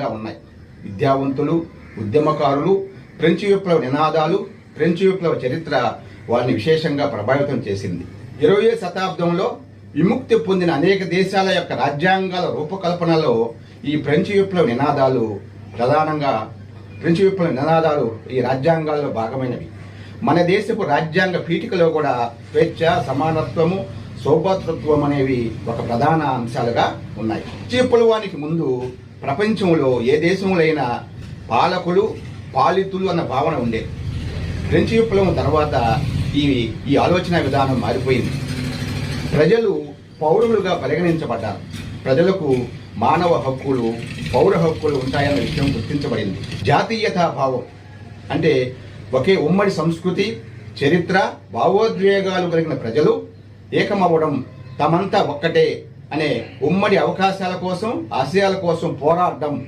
ఉన్నాయి. విద్యావంతులు ఉద్యమకారులు ఫ్రెంచ్ విప్లవ నినాదాలు ఫ్రెంచ్ విప్లవ చరిత్ర వారిని విశేషంగా ప్రభావితం చేసింది. ఇరవయో శతాబ్దంలో విముక్తి పొందిన అనేక దేశాల యొక్క రాజ్యాంగాల రూపకల్పనలో ఈ ఫ్రెంచ్ విప్లవ నినాదాలు ప్రధానంగా ఫ్రెంచ్ విప్లవ నినాదాలు ఈ రాజ్యాంగాల్లో భాగమైనవి. మన దేశపు రాజ్యాంగ పీఠికలో కూడా స్వేచ్ఛ సమానత్వము సౌభాతృత్వం అనేవి ఒక ప్రధాన అంశాలుగా ఉన్నాయి. ఫ్రెంచ్ విప్లవానికి ముందు ప్రపంచంలో ఏ దేశంలో అయినా పాలకులు పాలితులు అన్న భావన ఉండేది ఫ్రెంచ్ విప్లవం తర్వాత ఈ ఈ ఆలోచన విధానం మారిపోయింది. ప్రజలు పౌరులుగా పరిగణించబడ్డారు. ప్రజలకు మానవ హక్కులు పౌర హక్కులు ఉంటాయన్న విషయం గుర్తించబడింది. జాతీయతా భావం అంటే ఒకే ఉమ్మడి సంస్కృతి చరిత్ర భావోద్వేగాలు కలిగిన ప్రజలు ఏకమవ్వడం తమంతా ఒక్కటే అనే ఉమ్మడి అవకాశాల కోసం ఆశయాల కోసం పోరాడడం.